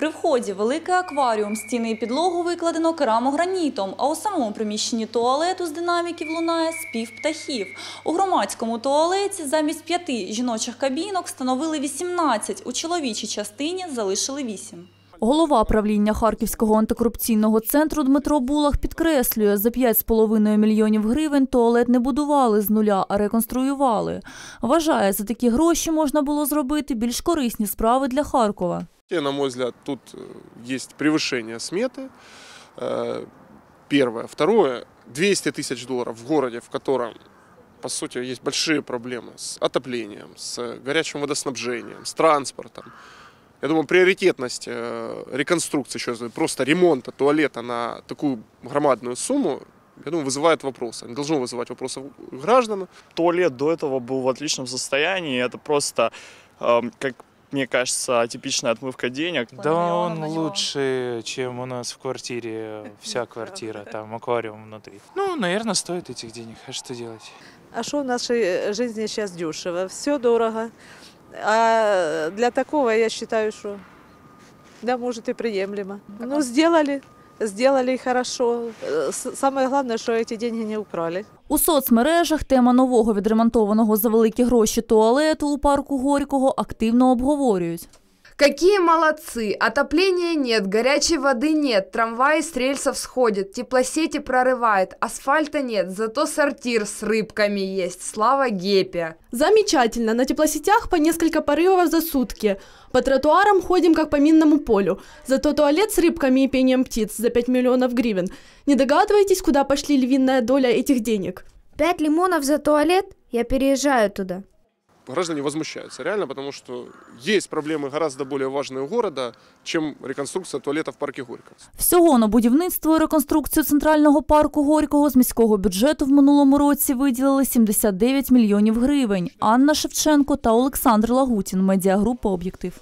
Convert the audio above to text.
При вході великий акваріум, стіни і підлогу викладено керамогранітом, а у самому приміщенні туалету з динаміків лунає спів птахів. У громадському туалеті замість п'яти жіночих кабінок встановили 18, у чоловічій частині залишили 8. Голова правління Харківського антикорупційного центру Дмитро Булах підкреслює, за 5,5 мільйонів гривень туалет не будували з нуля, а реконструювали. Вважає, за такі гроші можна було зробити більш корисні справи для Харкова. На мой взгляд, тут э, есть превышение сметы. Э, Первое. Второе. 200 тысяч долларов в городе, в котором, по сути, есть большие проблемы с отоплением, с горячим водоснабжением, с транспортом. Я думаю, приоритетность э, реконструкции, еще просто ремонта туалета на такую громадную сумму, я думаю, вызывает вопросы. Не должно вызывать вопросы у граждан. туалет до этого был в отличном состоянии. Это просто, эм, как мне кажется, типичная отмывка денег. Да он лучше, чем у нас в квартире, вся квартира, там аквариум внутри. Ну, наверное, стоит этих денег, а что делать? А что в нашей жизни сейчас дешево? Все дорого. А для такого я считаю, что да, может и приемлемо. Ну, сделали, сделали хорошо. Э, Самое главное, что эти деньги не украли. У соцмережах тема нового відремонтованого за великі гроші туалету у парку Горького активно обговорюють. Какие молодцы! Отопления нет, горячей воды нет, трамваи с рельсов сходят, теплосети прорывает, асфальта нет, зато сортир с рыбками есть. Слава Гепе! Замечательно. На теплосетях по несколько порывов за сутки. По тротуарам ходим как по минному полю. Зато туалет с рыбками и пением птиц за 5 миллионов гривен. Не догадываетесь, куда пошли львиная доля этих денег? Пять лимонов за туалет? Я переезжаю туда. Граждане возмущаются реально, потому что есть проблемы гораздо более важные у города, чем реконструкция туалета в парке Горького. Всього на будівництво і реконструкцію центрального парку Горького з міського бюджету в минулому році виділили 79 мільйонів гривень. Анна Шевченко та Олександр Лагутін. Медіагрупа «Об'єктив».